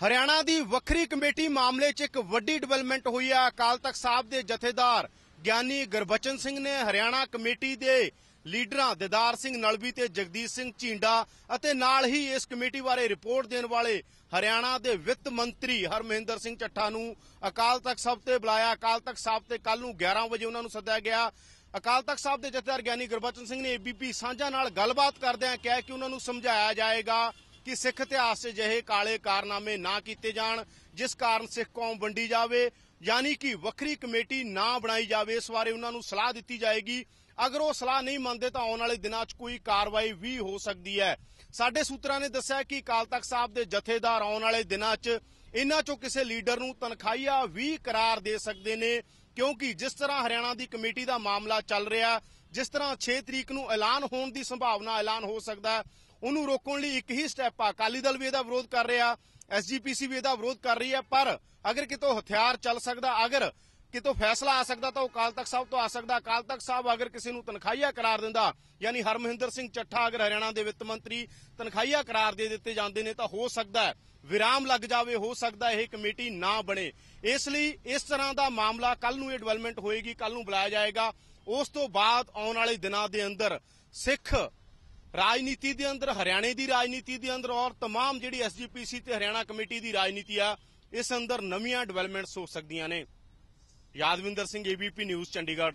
ਹਰਿਆਣਾ ਦੀ ਵੱਖਰੀ ਕਮੇਟੀ ਮਾਮਲੇ 'ਚ ਇੱਕ ਵੱਡੀ ਡਿਵੈਲਪਮੈਂਟ ਹੋਈ ਹੈ ਅਕਾਲ ਤਖਤ ਸਾਹਿਬ ਦੇ ਜਥੇਦਾਰ ਗਿਆਨੀ ਗੁਰਬਚਨ ਸਿੰਘ ਨੇ ਹਰਿਆਣਾ ਕਮੇਟੀ ਦੇ ਲੀਡਰਾਂ ਦਿਦਾਰ ਸਿੰਘ ਨਲਵੀ ਤੇ ਜਗਦੀਸ਼ ਸਿੰਘ ਝੀਂਡਾ ਅਤੇ ਨਾਲ ਹੀ ਇਸ ਕਮੇਟੀ ਬਾਰੇ ਰਿਪੋਰਟ ਦੇਣ ਵਾਲੇ ਹਰਿਆਣਾ ਦੇ ਵਿੱਤ ਮੰਤਰੀ ਹਰਮਹਿੰਦਰ ਸਿੰਘ ਚੱਠਾ ਨੂੰ ਅਕਾਲ ਤਖਤ ਸਾਹਿਬ ਤੇ ਬੁਲਾਇਆ। ਅਕਾਲ ਤਖਤ ਸਾਹਿਬ ਤੇ ਕੱਲ ਨੂੰ 11 ਵਜੇ ਉਹਨਾਂ ਨੂੰ ਸੱਦਿਆ ਗਿਆ। ਅਕਾਲ ਤਖਤ ਸਾਹਿਬ ਦੇ ਜਥੇਦਾਰ ਗਿਆਨੀ ਗੁਰਬਚਨ ਸਿੰਘ ਨੇ ਏਬੀਪੀ ਸਾਂਝਾ ਨਾਲ ਗੱਲਬਾਤ ਕਰਦਿਆਂ ਕਿਹਾ ਕਿ ਉਹਨਾਂ ਨੂੰ ਸਮਝਾਇਆ ਜਾਏਗਾ ਕਿ ਸਿੱਖ ਇਤਿਹਾਸ 'ਚ ਅਜਿਹੇ ਕਾਲੇ ਕਾਰਨਾਮੇ ਨਾ ਕੀਤੇ ਜਾਣ, ਜਿਸ ਕਾਰਨ ਸਿੱਖ ਕੌਮ ਵੰਡੀ ਜਾਵੇ, ਯਾਨੀ ਕਿ ਵੱਖਰੀ ਕਮੇਟੀ ਨਾ ਬਣਾਈ ਜਾਵੇ, ਇਸ ਬਾਰੇ ਉਹਨਾਂ ਨੂੰ ਸਲਾਹ ਦਿੱਤੀ ਜਾਏਗੀ। ਅਗਰ ਉਹ ਸਲਾਹ ਨਹੀਂ ਮੰਨਦੇ ਤਾਂ ਆਉਣ ਵਾਲੇ ਦਿਨਾਂ 'ਚ ਕੋਈ ਕਾਰਵਾਈ ਵੀ ਹੋ ਸਕਦੀ ਹੈ। ਸਾਡੇ ਸੂਤਰਾਂ ਨੇ ਦੱਸਿਆ ਕਿ ਅਕਾਲ ਤਖਤ ਸਾਹਿਬ ਦੇ ਜਥੇਦਾਰ ਆਉਣ ਵਾਲੇ ਦਿਨਾਂ 'ਚ ਇਹਨਾਂ 'ਚੋਂ ਕਿਸੇ ਲੀਡਰ ਨੂੰ ਤਨਖਾਹੀਆ ਵੀ ਕਰਾਰ ਦੇ ਸਕਦੇ ਨੇ, ਕਿਉਂਕਿ ਜਿਸ ਤਰ੍ਹਾਂ ਹਰਿਆਣਾ ਦੀ ਕਮੇਟੀ ਦਾ ਮਾਮਲਾ ਚੱਲ ਰਿਹਾ, ਜਿਸ ਤਰ੍ਹਾਂ 6 ਤਰੀਕ ਨੂੰ ਐਲਾਨ ਹੋਣ ਦੀ ਸੰਭਾਵਨਾ ਐਲਾਨ ਹੋ ਸਕਦਾ ਉਹਨੂੰ ਰੋਕਣ ਲਈ ਇੱਕ ਹੀ ਸਟੈਪ ਆ। ਅਕਾਲੀ ਦਲ ਵੀ ਇਹਦਾ ਵਿਰੋਧ ਕਰ ਰਿਹਾ ਐਸਜੀਪੀਸੀ ਵੀ ਇਹਦਾ ਵਿਰੋਧ ਕਰ ਰਹੀ ਹੈ, ਪਰ ਅਗਰ ਕਿਤੋਂ ਹਥਿਆਰ ਚੱਲ ਸਕਦਾ, ਅਗਰ ਕਿਤੋਂ ਫੈਸਲਾ ਆ ਸਕਦਾ ਤਾਂ ਉਹ ਅਕਾਲ ਤਖਤ ਸਾਹਿਬ ਤੋਂ ਆ ਸਕਦਾ। ਅਕਾਲ ਤਖਤ ਸਾਹਿਬ ਅਗਰ ਕਿਸੇ ਨੂੰ ਤਨਖਾਹੀਆ ਕਰਾਰ ਦਿੰਦਾ, ਯਾਨੀ ਹਰਮਹਿੰਦਰ ਸਿੰਘ ਚੱਠਾ ਅਗਰ ਹਰਿਆਣਾ ਦੇ ਵਿੱਤ ਮੰਤਰੀ ਤਨਖਾਹੀਆ ਕਰਾਰ ਦੇ ਦਿੱਤੇ ਜਾਂਦੇ ਨੇ, ਤਾਂ ਹੋ ਸਕਦਾ ਵਿਰਾਮ ਲੱਗ ਜਾਵੇ, ਹੋ ਸਕਦਾ ਇਹ ਕਮੇਟੀ ਨਾ ਬਣੇ। ਇਸ ਲਈ ਇਸ ਤਰ੍ਹਾਂ ਦਾ ਮਾਮਲਾ ਕੱਲ ਨੂੰ ਇਹ ਡਿਵੈਲਪਮੈਂਟ ਹੋਏਗੀ ਕੱਲ ਨੂੰ ਬੁਲਾਇਆ ਜਾਏਗਾ। ਉਸ ਤੋਂ ਬਾਅਦ ਆਉਣ ਵਾਲੇ ਦਿਨਾਂ ਦੇ ਅੰਦਰ ਸਿੱਖ ਰਾਜਨੀਤੀ ਦੇ ਅੰਦਰ ਹਰਿਆਣੇ ਦੀ ਰਾਜਨੀਤੀ ਦੇ ਅੰਦਰ ਔਰ तमाम ਜਿਹੜੀ ਐਸਜੀਪੀਸੀ ਤੇ ਹਰਿਆਣਾ ਕਮੇਟੀ ਦੀ ਰਾਜਨੀਤੀ ਆ ਇਸ ਅੰਦਰ ਨਵੀਆਂ ਡਿਵੈਲਪਮੈਂਟਸ ਹੋ ਸਕਦੀਆਂ ਨੇ ਯਾਦਵਿੰਦਰ ਸਿੰਘ ਏਬੀਪੀ ਨਿਊਜ਼ ਚੰਡੀਗੜ੍ਹ